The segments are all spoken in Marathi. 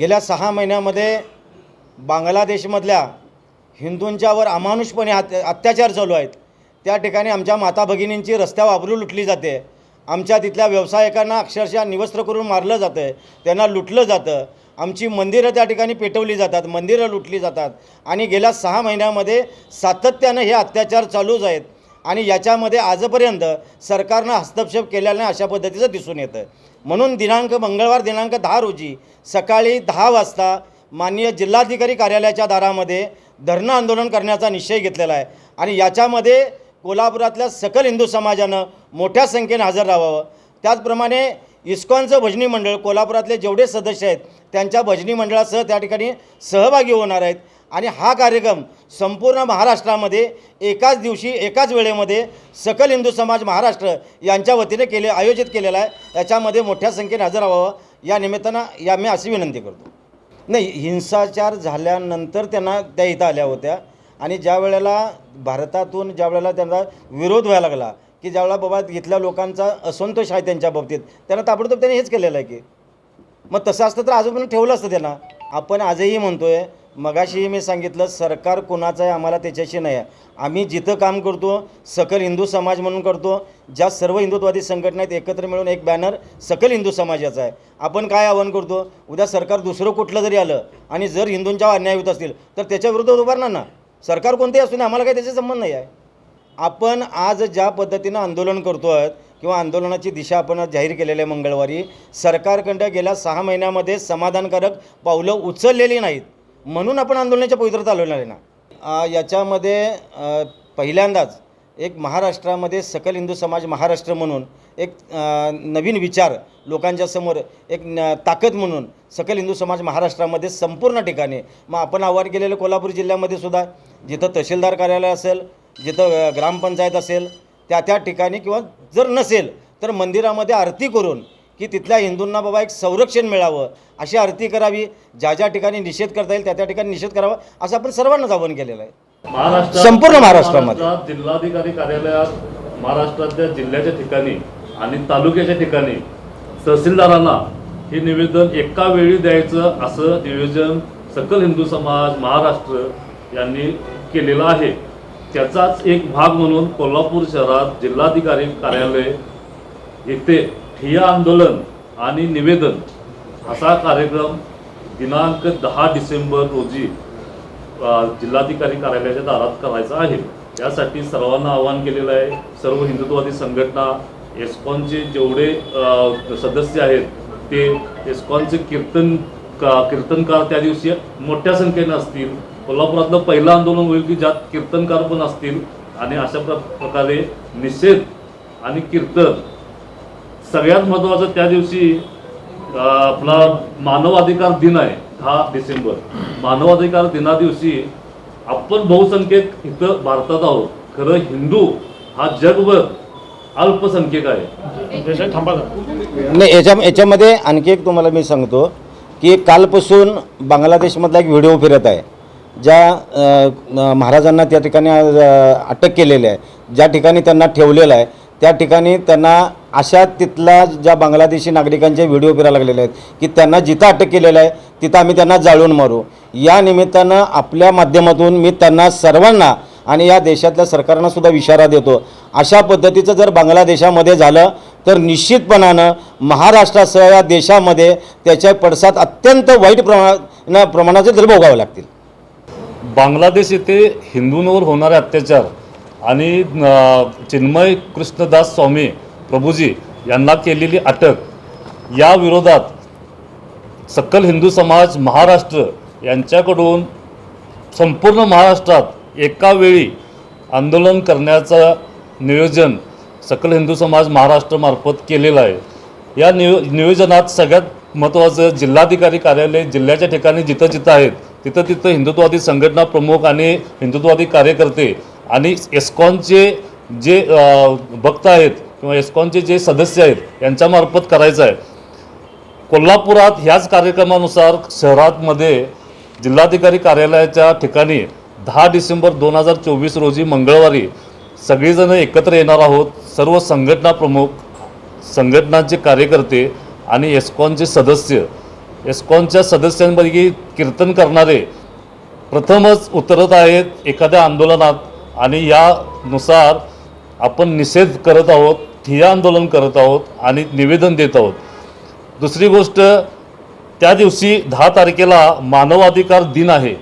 गेल्या सहा महिन्यामध्ये बांगलादेशमधल्या हिंदूंच्यावर अमानुषपणे अत्य अत्याचार चालू आहेत. त्या ठिकाणी आमच्या माता भगिनींची रस्त्यावर आबरू लुटली जाते. आमच्या तिथल्या व्यावसायिकांना अक्षरशः निवस्त्र करून मारलं जातं. त्यांना लुटलं जातं. आमची मंदिरं त्या ठिकाणी पेटवली जातात मंदिरं लुटली जातात. आणि गेल्या सहा महिन्यामध्ये सातत्यानं हे अत्याचार चालूच आहेत. आणि याच्यामध्ये आजपर्यंत सरकारनं हस्तक्षेप केलेला नाही अशा पद्धतीचं दिसून येतं म्हणून दिनांक मंगळवार दिनांक दहा रोजी सकाळी दहा वाजता माननीय जिल्हाधिकारी कार्यालयाच्या दारामध्ये धरणं आंदोलन करण्याचा निश्चय घेतलेला आहे. आणि याच्यामध्ये कोल्हापुरातल्या सकल हिंदू समाजानं मोठ्या संख्येनं हजर राहावं. त्याचप्रमाणे इस्कॉनचं भजनी मंडळ कोल्हापुरातले जेवढे सदस्य आहेत त्यांच्या भजनी मंडळासह त्या ठिकाणी सहभागी होणार आहेत. आणि हा कार्यक्रम संपूर्ण महाराष्ट्रामध्ये एकाच दिवशी एकाच वेळेमध्ये सकल हिंदू समाज महाराष्ट्र यांच्या वतीने केले आयोजित केलेला आहे. याच्यामध्ये मोठ्या संख्येने हजर व्हावं. या निमित्तानं या मी अशी विनंती करतो. नाही हिंसाचार झाल्यानंतर त्यांना त्या इथं आल्या होत्या. आणि ज्या वेळेला भारतातून ज्या वेळेला त्यांना विरोध व्हायला लागला की ज्यावेळेला बाबा इथल्या लोकांचा असंतोष आहे त्यांच्या बाबतीत त्यांना ताबडतोब त्यांनी हेच केलेलं आहे की. मग तसं असतं तर अजूनपर्यंत ठेवलं असतं त्यांना. आपण आजही म्हणतो आहे मगाशी मी सांगितलं सरकार कोणाचं आहे आम्हाला त्याच्याशी नाही आहे. आम्ही जिथं काम करतो सकल हिंदू समाज म्हणून करतो ज्या सर्व हिंदुत्ववादी संघटना आहेत एकत्र मिळून एक बॅनर सकल हिंदू समाजाचा आहे. आपण काय आवाहन करतो? उद्या सरकार दुसरं कुठलं जरी आलं आणि जर हिंदूंच्या अन्याय होत असतील तर त्याच्या उभारणार ना? सरकार कोणतेही असू नये आम्हाला काही त्याचा संबंध नाही आहे. आपण आज ज्या पद्धतीनं आंदोलन करतो आहोत किंवा आंदोलनाची दिशा आपण आज जाहीर केलेली आहे मंगळवारी सरकारकडं गेल्या सहा महिन्यामध्ये समाधानकारक पावलं उचललेली नाहीत. म्हणून आपण आंदोलनाच्या पवित्रता चालवणार आहे ना. याच्यामध्ये पहिल्यांदाच एक महाराष्ट्रामध्ये सकल हिंदू समाज महाराष्ट्र म्हणून एक नवीन विचार लोकांच्या समोर एक न ताकद म्हणून सकल हिंदू समाज महाराष्ट्रामध्ये संपूर्ण ठिकाणी. मग आपण आव्हान केलेलं कोल्हापूर जिल्ह्यामध्ये सुद्धा जिथं तहसीलदार कार्यालय असेल जिथं ग्रामपंचायत असेल त्या त्या ठिकाणी किंवा जर नसेल तर मंदिरामध्ये आरती करून की तिथल्या हिंदूंना बाबा एक संरक्षण मिळावं अशी आरती करावी ज्या ज्या ठिकाणी निषेध करता येईल त्या त्या ठिकाणी निषेध करावा असं आपण सर्वांनाच आवाहन केलेलं आहे संपूर्ण महाराष्ट्रामध्ये. जिल्हाधिकारी कार्यालयात महाराष्ट्रातल्या जिल्ह्याच्या ठिकाणी आणि तालुक्याच्या ठिकाणी तहसीलदारांना हे निवेदन एका वेळी द्यायचं असं नियोजन सकल हिंदू समाज महाराष्ट्र यांनी केलेलं आहे त्याचाच एक भाग म्हणून कोल्हापूर शहरात जिल्हाधिकारी कार्यालय येथे ठिय्या आंदोलन आणि निवेदन असा कार्यक्रम दिनांक दहा डिसेंबर रोजी जिल्हाधिकारी कार्यालयाच्या दारात करायचा आहे. त्यासाठी सर्वांना आवाहन केलेलं आहे. सर्व हिंदुत्ववादी संघटना एस्कॉनचे जेवढे सदस्य आहेत ते एस्कॉनचे कीर्तन का कीर्तनकार त्या दिवशी मोठ्या संख्येने असतील. कोल्हापुरातलं पहिलं आंदोलन होईल की ज्यात कीर्तनकार पण असतील. आणि अशा प्र प्रकारे निषेध आणि कीर्तन सगळ्यात महत्त्वाचं त्या दिवशी आपला मानवाधिकार दिन आहे दहा डिसेंबर. मानवाधिकार दिना दिवशी आपण बहुसंख्यक इथं भारतात आहोत. खरं हिंदू हा जगभर अल्पसंख्यक आहे. नाही याच्या याच्यामध्ये आणखी एक तुम्हाला मी सांगतो की कालपासून बांगलादेशमधला एक व्हिडिओ फिरत आहे ज्या महाराजांना त्या ठिकाणी अटक केलेली आहे ज्या ठिकाणी त्यांना ठेवलेलं आहे त्या ठिकाणी त्यांना अशा तिथल्या ज्या बांगलादेशी नागरिकांचे व्हिडिओ फिरायला लागलेले आहेत की त्यांना जिथं अटक केलेलं आहे तिथं आम्ही त्यांना जाळून मारू. या निमित्तानं आपल्या माध्यमातून मी त्यांना सर्वांना आणि या देशातल्या सरकारना सुद्धा इशारा देतो. अशा पद्धतीचं जर बांगलादेशामध्ये झालं तर निश्चितपणानं महाराष्ट्रासह या देशामध्ये त्याच्या पडसाद अत्यंत वाईट प्रमाणा प्रमाणाचे जर भोगावे लागतील. बांगलादेश येथे हिंदूंवर होणारे अत्याचार आणि चिन्मय कृष्णदास स्वामी प्रभूजी यांना केलेली अटक या विरोधात सकल हिंदू समाज महाराष्ट्र यांच्याकडून संपूर्ण महाराष्ट्रात एका वेळी आंदोलन करण्याचं नियोजन सकल हिंदू समाज महाराष्ट्रामार्फत केलेलं आहे. या नियो नियोजनात सगळ्यात महत्त्वाचं जिल्हाधिकारी कार्यालय जिल्ह्याच्या ठिकाणी जिथं जिथं आहेत तिथं तिथं हिंदुत्ववादी संघटना प्रमुख आणि हिंदुत्ववादी कार्यकर्ते आणि एस्कॉनचे जे भक्त आहेत किंवा एस्कॉनचे जे सदस्य आहेत यांच्यामार्फत करायचं आहे. कोल्हापुरात ह्याच कार्यक्रमानुसार शहरातमध्ये जिल्हाधिकारी कार्यालयाच्या ठिकाणी दहा डिसेंबर दोन हजार चोवीस रोजी मंगळवारी सगळीजणं एकत्र येणार आहोत. सर्व संघटना प्रमुख संघटनांचे कार्यकर्ते आणि एस्कॉनचे सदस्य. एस्कॉनच्या सदस्यांपैकी कीर्तन करणारे प्रथमच उतरत आहेत एखाद्या आंदोलनात आणि यानुसार आपण निषेध करत आहोत ठिय्या आंदोलन करत आहोत आणि निवेदन देत आहोत. दुसरी गोष्ट त्या दिवशी दहा तारखेला मानवाधिकार दिन आहे.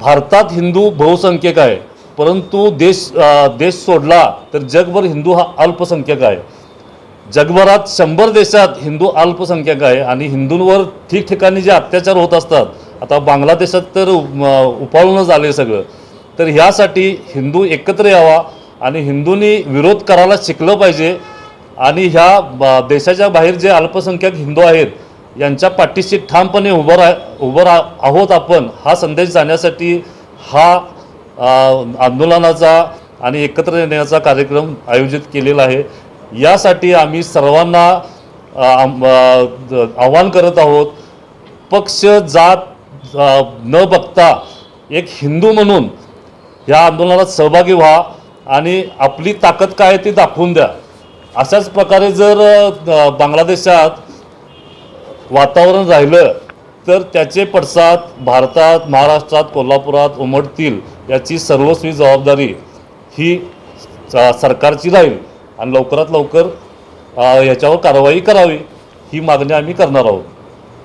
भारतात हिंदू बहुसंख्यक आहे परंतु देश देश सोडला तर जगभर हिंदू हा अल्पसंख्यक आहे. जगभरात शंभर देशात हिंदू अल्पसंख्यक आहे आणि हिंदूंवर ठिकठिकाणी जे अत्याचार होत असतात आता बांगलादेशात तर म, उपाळूनच आले सगळं. तर ह्यासाठी हिंदू एकत्र यावा आणि हिंदूंनी विरोध करायला शिकलं पाहिजे. आणि ह्या देशाच्या बाहेर जे अल्पसंख्याक हिंदू आहेत यांच्या पाठीशी ठामपणे उभं राह उभं रा आहोत आपण हा संदेश जाण्यासाठी हा आंदोलनाचा आणि एकत्र येण्याचा कार्यक्रम आयोजित केलेला आहे. यासाठी आम्ही सर्वांना आव्हान आवाहन करत आहोत. पक्ष जात न बघता एक हिंदू म्हणून या आंदोलनात सहभागी व्हा आणि आपली ताकद काय आहे ती दाखवून द्या. अशाच प्रकारे जर बांगलादेशात वातावरण राहिलं तर त्याचे पडसाद भारतात महाराष्ट्रात कोल्हापुरात उमटतील याची सर्वस्वी जबाबदारी ही स- सरकारची राहील आणि लवकरात लवकर याच्यावर कारवाई करावी ही मागणी आम्ही करणार आहोत.